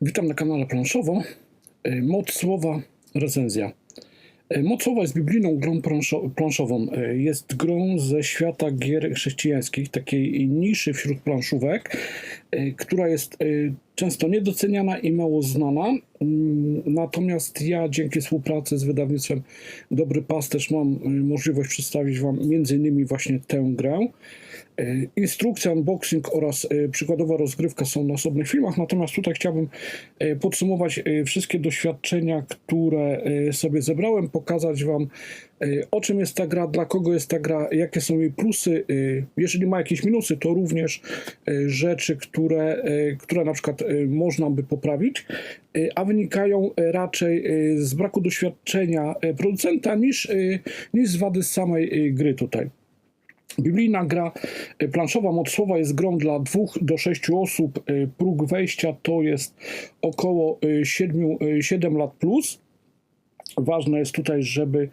Witam na kanale Planszowo. E, Moc słowa, recenzja. E, Moc słowa jest biblijną grą planszo- planszową. E, Jest grą ze świata gier chrześcijańskich, takiej niszy wśród planszówek, która jest e, często niedoceniana i mało znana. Mm, Natomiast ja dzięki współpracy z wydawnictwem Dobry Pasterz mam e, możliwość przedstawić Wam innymi właśnie tę grę. Instrukcja, unboxing oraz przykładowa rozgrywka są na osobnych filmach, natomiast tutaj chciałbym podsumować wszystkie doświadczenia, które sobie zebrałem, pokazać Wam o czym jest ta gra, dla kogo jest ta gra, jakie są jej plusy. e, Jeżeli ma jakieś minusy, to również e, rzeczy, które, e, które na przykład e, można by poprawić, e, a wynikają e, raczej e, z braku doświadczenia e, producenta niż, e, niż z wady samej e, gry tutaj. Biblijna gra e, planszowa moc słowa jest grą dla dwóch do sześciu osób. E, Próg wejścia to jest około e, siedmiu, e, 7 lat plus. Ważne jest tutaj, żeby,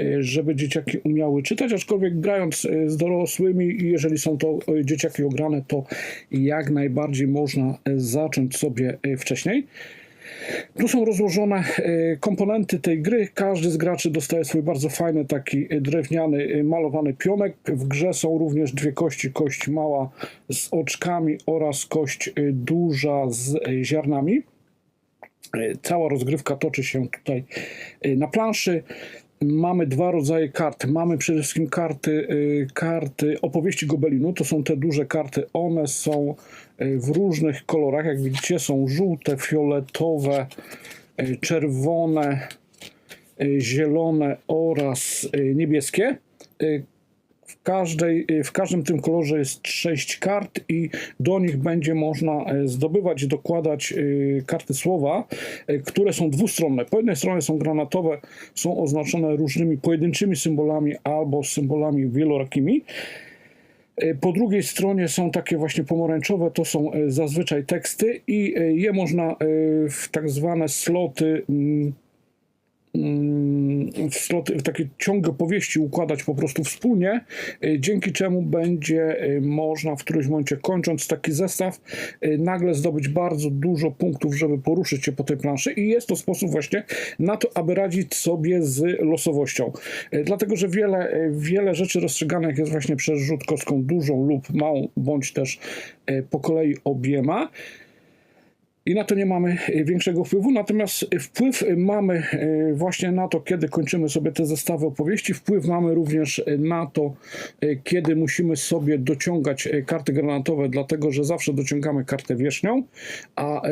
e, żeby dzieciaki umiały czytać, aczkolwiek grając e, z dorosłymi, jeżeli są to e, dzieciaki ograne, to jak najbardziej można zacząć sobie wcześniej. Tu są rozłożone komponenty tej gry. Każdy z graczy dostaje swój bardzo fajny, taki drewniany, malowany pionek. W grze są również dwie kości: kość mała z oczkami oraz kość duża z ziarnami. E, Cała rozgrywka toczy się tutaj e, na planszy. Mamy dwa rodzaje kart. Mamy przede wszystkim karty, e, karty opowieści Gobelinu. To są te duże karty. One są w różnych kolorach. Jak widzicie, są żółte, fioletowe, czerwone, zielone oraz niebieskie. W, każdej, w każdym tym kolorze jest sześć kart i do nich będzie można e, zdobywać, dokładać e, karty słowa, e, które są dwustronne. Po jednej stronie są granatowe, są oznaczone różnymi pojedynczymi symbolami albo symbolami wielorakimi. E, Po drugiej stronie są takie właśnie pomarańczowe, to są zazwyczaj teksty i je można w tak zwane sloty mm, sloty, w takie ciągi opowieści układać po prostu wspólnie, y, dzięki czemu będzie y, można w którymś momencie kończąc taki zestaw y, nagle zdobyć bardzo dużo punktów, żeby poruszyć się po tej planszy i jest to sposób właśnie na to, aby radzić sobie z losowością. Dlatego, że wiele, wiele rzeczy rozstrzyganych jest właśnie przez rzut kostką dużą lub małą, bądź też po kolei obiema i na to nie mamy e, większego wpływu. Natomiast wpływ mamy e, właśnie na to, kiedy kończymy sobie te zestawy opowieści. Wpływ mamy również e, na to, e, kiedy musimy sobie dociągać e, karty granatowe, dlatego że zawsze dociągamy kartę wierzchnią, a e,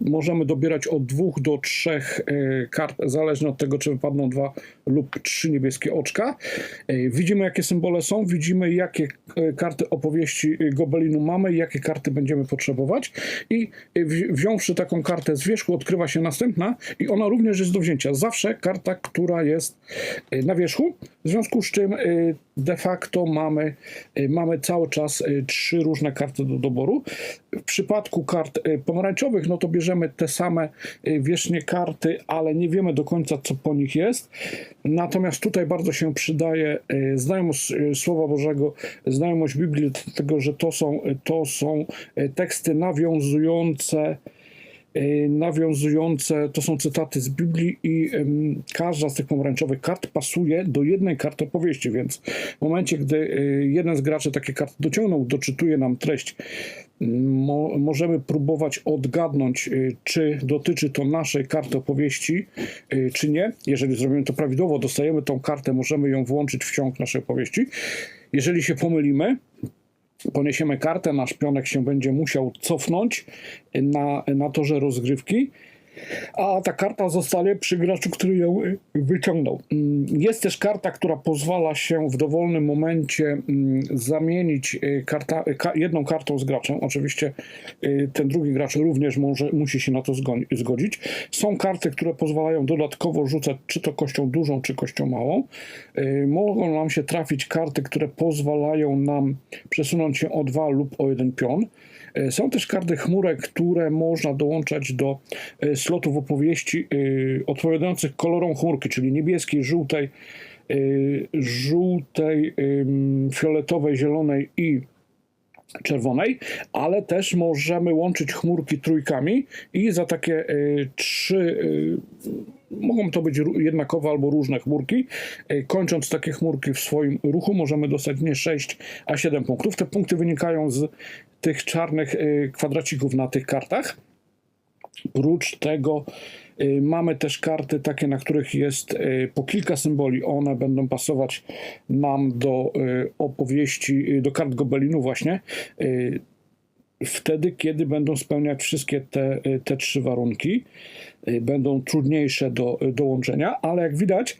możemy dobierać od dwóch do trzech e, kart, zależnie od tego, czy wypadną dwa lub trzy niebieskie oczka. E, Widzimy, jakie symbole są, widzimy, jakie e, karty opowieści e, Gobelinu mamy, jakie karty będziemy potrzebować i e, wziąwszy taką kartę z wierzchu, odkrywa się następna i ona również jest do wzięcia. Zawsze karta, która jest e, na wierzchu, w związku z czym e, de facto mamy, e, mamy cały czas trzy różne karty do doboru. W przypadku kart pomarańczowych, no to bierzemy te same wierzchnie karty, ale nie wiemy do końca, co po nich jest. Natomiast tutaj bardzo się przydaje znajomość Słowa Bożego, znajomość Biblii, dlatego że to są, to są teksty nawiązujące nawiązujące, to są cytaty z Biblii i każda z tych pomarańczowych kart pasuje do jednej karty opowieści, więc w momencie, gdy e, jeden z graczy takie karty dociągnął, doczytuje nam treść, mo, możemy próbować odgadnąć, y, czy dotyczy to naszej karty opowieści, y, czy nie. Jeżeli zrobimy to prawidłowo, dostajemy tą kartę, możemy ją włączyć w ciąg naszej opowieści. Jeżeli się pomylimy, poniesiemy kartę, nasz pionek się będzie musiał cofnąć na, na torze rozgrywki, a ta karta zostanie przy graczu, który ją y, wyciągnął. Mm, Jest też karta, która pozwala się w dowolnym momencie mm, zamienić y, karta, y, jedną kartą z graczem. Oczywiście ten drugi gracz również może, musi się na to zgo- zgodzić. Są karty, które pozwalają dodatkowo rzucać czy to kością dużą, czy kością małą. Mogą nam się trafić karty, które pozwalają nam przesunąć się o dwa lub o jeden pion. Są też karty chmurek, które można dołączać do slotów opowieści e, odpowiadających kolorom chmurki, czyli niebieskiej, żółtej, e, żółtej, em, fioletowej, zielonej i czerwonej, ale też możemy łączyć chmurki trójkami i za takie y, trzy, y, mogą to być jednakowe albo różne chmurki. Y, kończąc takie chmurki w swoim ruchu możemy dostać nie 6, a 7 punktów. Te punkty wynikają z tych czarnych y, kwadracików na tych kartach. Oprócz tego y, mamy też karty takie, na których jest y, po kilka symboli. One będą pasować nam do y, opowieści, do kart Gobelinów właśnie. Wtedy, kiedy będą spełniać wszystkie te, te trzy warunki, będą trudniejsze do y, dołączenia, ale jak widać,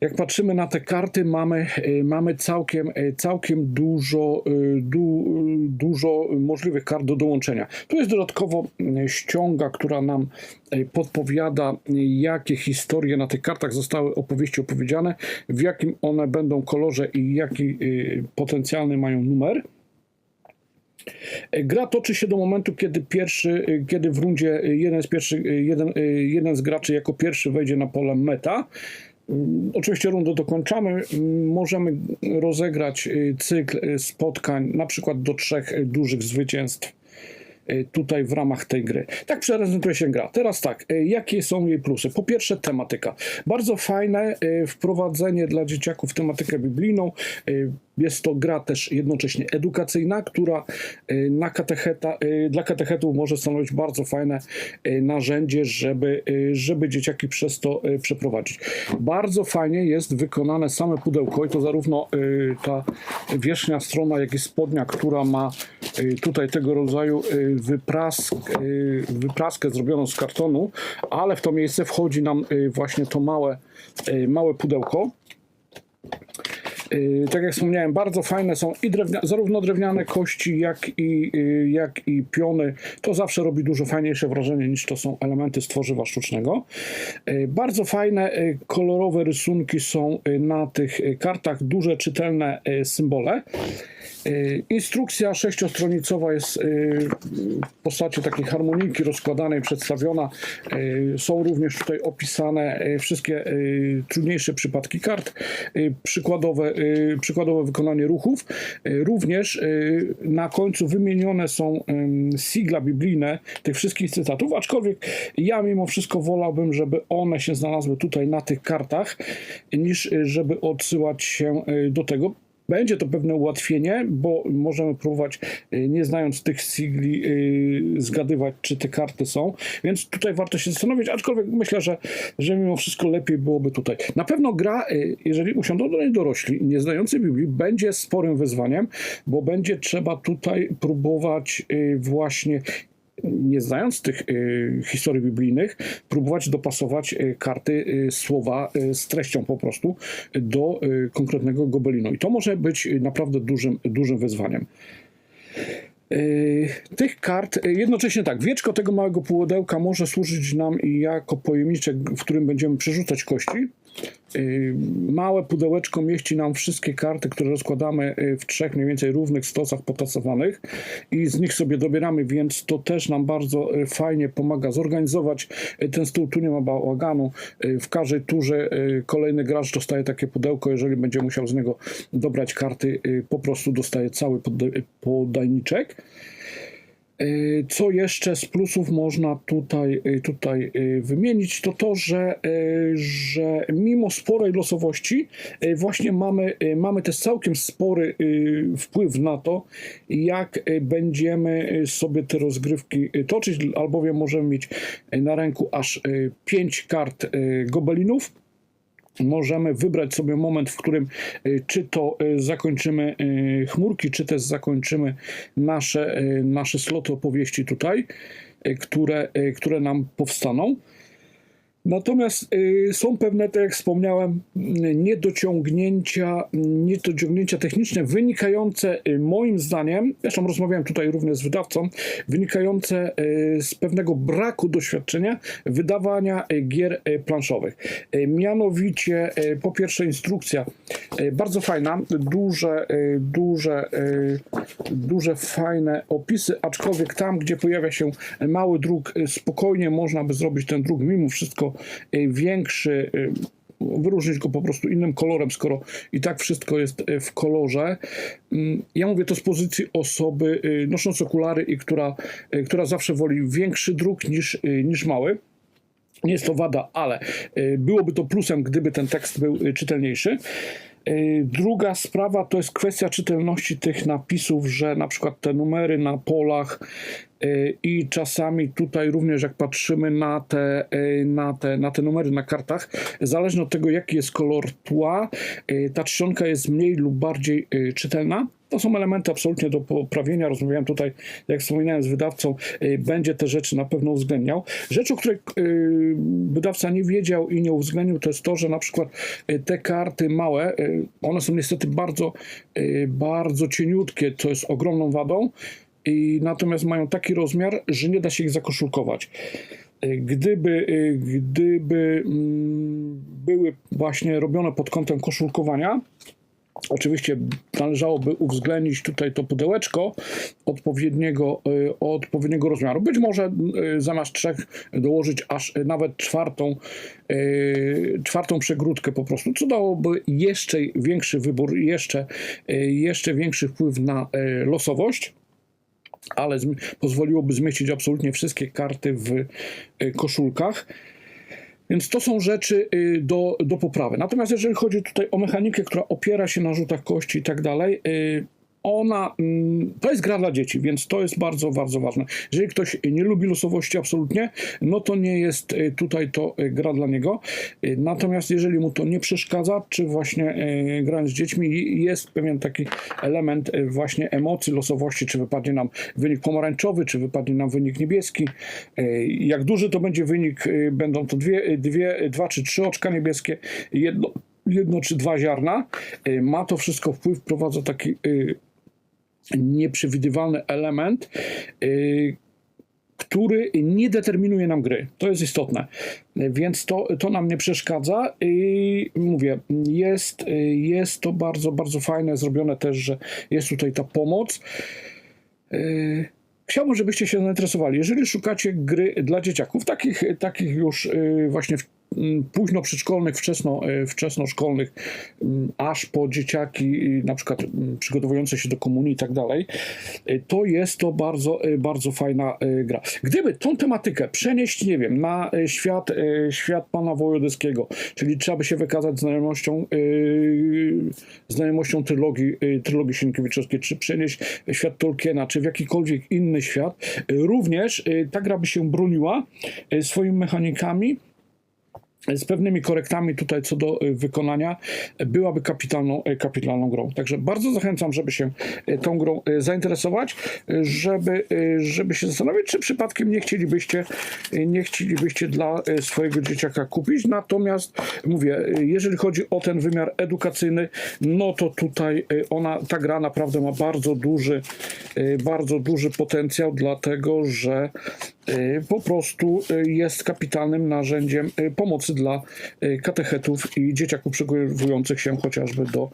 jak patrzymy na te karty, mamy, y, mamy całkiem, y, całkiem dużo, y, du, y, dużo możliwych kart do dołączenia. Tu jest dodatkowo y, ściąga, która nam y, podpowiada, y, jakie historie na tych kartach zostały opowieści opowiedziane, w jakim one będą kolorze i jaki y, potencjalny mają numer. Gra toczy się do momentu, kiedy pierwszy, kiedy w rundzie jeden z, pierwszych, jeden, jeden z graczy jako pierwszy wejdzie na pole meta. Oczywiście rundę dokończamy. Możemy rozegrać y, cykl y, spotkań, na przykład do trzech dużych zwycięstw tutaj w ramach tej gry. Tak prezentuje się gra. Teraz tak, y, jakie są jej plusy? Po pierwsze tematyka. Bardzo fajne y, wprowadzenie dla dzieciaków w tematykę biblijną. Jest to gra też jednocześnie edukacyjna, która na katecheta, dla katechetów może stanowić bardzo fajne narzędzie, żeby, żeby dzieciaki przez to przeprowadzić. Bardzo fajnie jest wykonane same pudełko i to zarówno ta wierzchnia strona, jak i spodnia, która ma tutaj tego rodzaju y, wyprask, y, wypraskę zrobioną z kartonu, ale w to miejsce wchodzi nam y, właśnie to małe, y, małe pudełko. Tak jak wspomniałem, bardzo fajne są i drewnia, zarówno drewniane kości, jak i, jak i piony. To zawsze robi dużo fajniejsze wrażenie niż to są elementy z tworzywa sztucznego. Bardzo fajne kolorowe rysunki są na tych kartach, duże czytelne symbole. Yy, Instrukcja sześciostronicowa jest yy, w postaci takiej harmonijki rozkładanej, przedstawiona. Yy, Są również tutaj opisane wszystkie trudniejsze przypadki kart, przykładowe, przykładowe wykonanie ruchów. Również na końcu wymienione są sigla biblijne tych wszystkich cytatów, aczkolwiek ja mimo wszystko wolałbym, żeby one się znalazły tutaj na tych kartach, niż żeby odsyłać się do tego. Będzie to pewne ułatwienie, bo możemy próbować, y, nie znając tych sigli, y, zgadywać, czy te karty są. Więc tutaj warto się zastanowić, aczkolwiek myślę, że, że mimo wszystko lepiej byłoby tutaj. Na pewno gra, y, jeżeli usiądą do niej dorośli, nie znający Biblii, będzie sporym wyzwaniem, bo będzie trzeba tutaj próbować właśnie nie znając tych y, historii biblijnych, próbować dopasować y, karty y, słowa z treścią po prostu do konkretnego gobelinu. I to może być naprawdę dużym, dużym wyzwaniem. Tych kart, jednocześnie tak, wieczko tego małego pudełka może służyć nam jako pojemniczek, w którym będziemy przerzucać kości. Y, Małe pudełeczko mieści nam wszystkie karty, które rozkładamy y, w trzech mniej więcej równych stosach potasowanych i z nich sobie dobieramy, więc to też nam bardzo y, fajnie pomaga zorganizować ten stół. Tu nie ma bałaganu. W każdej turze kolejny gracz dostaje takie pudełko. Jeżeli będzie musiał z niego dobrać karty, po prostu dostaje cały podajniczek. Y, Co jeszcze z plusów można tutaj, y, tutaj y, wymienić, to to, że, że mimo sporej losowości właśnie mamy, mamy też całkiem spory wpływ na to, jak będziemy sobie te rozgrywki toczyć, albowiem możemy mieć na ręku aż 5 kart gobelinów, możemy wybrać sobie moment, w którym y, czy to y, zakończymy y, chmurki, czy też zakończymy nasze, nasze sloty opowieści tutaj, które, które nam powstaną. Natomiast y, są pewne, tak jak wspomniałem, niedociągnięcia, niedociągnięcia techniczne wynikające y, moim zdaniem, zresztą rozmawiałem tutaj również z wydawcą, wynikające y, z pewnego braku doświadczenia wydawania gier planszowych. Mianowicie, po pierwsze instrukcja bardzo fajna, duże, duże, duże fajne opisy, aczkolwiek tam, gdzie pojawia się mały druk, spokojnie można by zrobić ten druk mimo wszystko y, większy, y, wyróżnić go po prostu innym kolorem, skoro i tak wszystko jest e, w kolorze. Mm, Ja mówię to z pozycji osoby nosząc okulary i która, która zawsze woli większy druk niż, niż mały. Nie jest to wada, ale y, byłoby to plusem, gdyby ten tekst był y, czytelniejszy. Y, Druga sprawa to jest kwestia czytelności tych napisów, że na przykład te numery na polach y, i czasami tutaj również jak patrzymy na te, y, na te, na te numery na kartach, zależnie od tego jaki jest kolor tła, ta czcionka jest mniej lub bardziej czytelna. To są elementy absolutnie do poprawienia. Rozmawiałem tutaj, jak wspominałem, z wydawcą, y, będzie te rzeczy na pewno uwzględniał. Rzecz, o której y, wydawca nie wiedział i nie uwzględnił, to jest to, że na przykład y, te karty małe, one są niestety bardzo, bardzo cieniutkie, co jest ogromną wadą. I natomiast mają taki rozmiar, że nie da się ich zakoszulkować. Gdyby, gdyby mm, były właśnie robione pod kątem koszulkowania, Oczywiście należałoby uwzględnić tutaj to pudełeczko odpowiedniego, y, odpowiedniego rozmiaru. Być może y, zamiast trzech dołożyć aż nawet czwartą, y, czwartą przegródkę po prostu, co dałoby jeszcze większy wybór, jeszcze, jeszcze większy wpływ na losowość ale pozwoliłoby zmieścić absolutnie wszystkie karty w koszulkach. Więc to są rzeczy y, do, do poprawy. Natomiast jeżeli chodzi tutaj o mechanikę, która opiera się na rzutach kości i tak dalej, y, ona, mm, to jest gra dla dzieci, więc to jest bardzo, bardzo ważne. Jeżeli ktoś nie lubi losowości absolutnie, no to nie jest y, tutaj to y, gra dla niego. Y, Natomiast jeżeli mu to nie przeszkadza, czy właśnie grając z dziećmi jest pewien taki element właśnie emocji, losowości, czy wypadnie nam wynik pomarańczowy, czy wypadnie nam wynik niebieski. Jak duży to będzie wynik, będą to dwie, dwie, dwa czy trzy oczka niebieskie, jedno, jedno czy dwa ziarna. Ma to wszystko wpływ, wprowadza taki nieprzewidywalny element, y, który nie determinuje nam gry. To jest istotne. Więc to, to nam nie przeszkadza i mówię, jest, jest to bardzo, bardzo fajne, zrobione też, że jest tutaj ta pomoc. Y, Chciałbym, żebyście się zainteresowali. Jeżeli szukacie gry dla dzieciaków, takich, takich już y, właśnie w, późno przedszkolnych, wczesno, y, wczesnoszkolnych, m, aż po dzieciaki, na przykład m, przygotowujące się do komunii i tak dalej, y, to jest to bardzo, y, bardzo fajna gra. Gdyby tą tematykę przenieść, nie wiem, na świat, świat pana Wołodyskiego, czyli trzeba by się wykazać znajomością, znajomością trylogii, trylogii Sienkiewiczowskiej, czy przenieść świat Tolkiena, czy w jakikolwiek inny świat, również ta gra by się broniła swoimi mechanikami, z pewnymi korektami tutaj co do y, wykonania y, byłaby kapitalną, y, kapitalną grą. Także bardzo zachęcam, żeby się y, tą grą zainteresować, żeby, żeby się zastanowić, czy przypadkiem nie chcielibyście, nie chcielibyście dla swojego dzieciaka kupić. Natomiast mówię, jeżeli chodzi o ten wymiar edukacyjny, no to tutaj ona, ta gra naprawdę ma bardzo duży, bardzo duży potencjał, dlatego że po prostu y, jest kapitalnym narzędziem y, pomocy dla katechetów i dzieciaków przygotowujących się chociażby do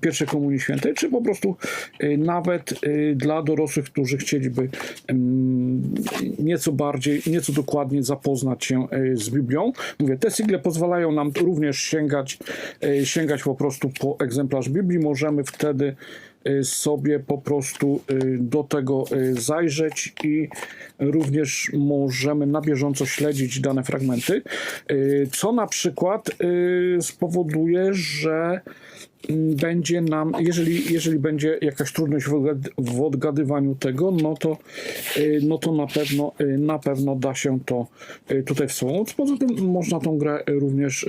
pierwszej komunii świętej, czy po prostu nawet dla dorosłych, którzy chcieliby mm, nieco bardziej, nieco dokładniej zapoznać się z Biblią. Mówię, te sigle pozwalają nam również sięgać, sięgać po prostu po egzemplarz Biblii. Możemy wtedy sobie po prostu y, do tego y, zajrzeć i również możemy na bieżąco śledzić dane fragmenty, y, co na przykład y, spowoduje, że będzie nam, jeżeli, jeżeli będzie jakaś trudność w odgad- w odgadywaniu tego, no to, y, no to na pewno, y, na pewno da się to y, tutaj wspomóc. Poza tym można tą grę również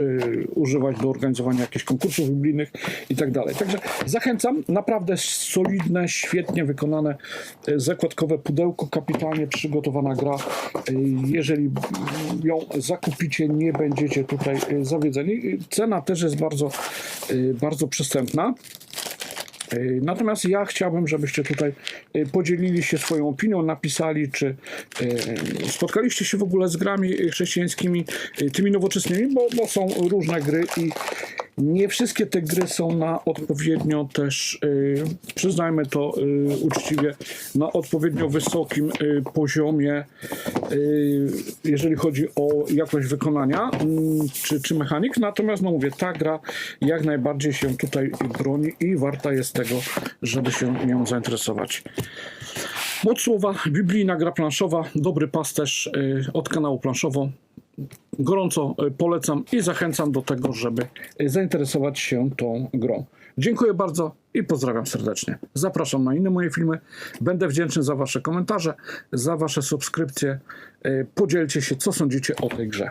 używać do organizowania jakichś konkursów biblijnych i tak dalej. Także zachęcam, naprawdę solidne, świetnie wykonane zakładkowe pudełko, kapitalnie przygotowana gra. Jeżeli ją zakupicie, nie będziecie tutaj zawiedzeni. Cena też jest bardzo, bardzo przystępna. Y, Natomiast ja chciałbym, żebyście tutaj y, podzielili się swoją opinią, napisali, czy y, spotkaliście się w ogóle z grami chrześcijańskimi, tymi nowoczesnymi, bo, bo są różne gry i, Nie wszystkie te gry są na odpowiednio też, y, przyznajmy to y, uczciwie, na odpowiednio wysokim y, poziomie, jeżeli chodzi o jakość wykonania mm, czy, czy mechanik. Natomiast, no mówię, ta gra jak najbardziej się tutaj broni i warta jest tego, żeby się nią zainteresować. Moc słowa, biblijna gra planszowa, dobry pasterz od kanału Planszowo. Gorąco y, polecam i zachęcam do tego, żeby y, zainteresować się tą grą. Dziękuję bardzo i pozdrawiam serdecznie. Zapraszam na inne moje filmy. Będę wdzięczny za Wasze komentarze, za Wasze subskrypcje. Y, Podzielcie się, co sądzicie o tej grze.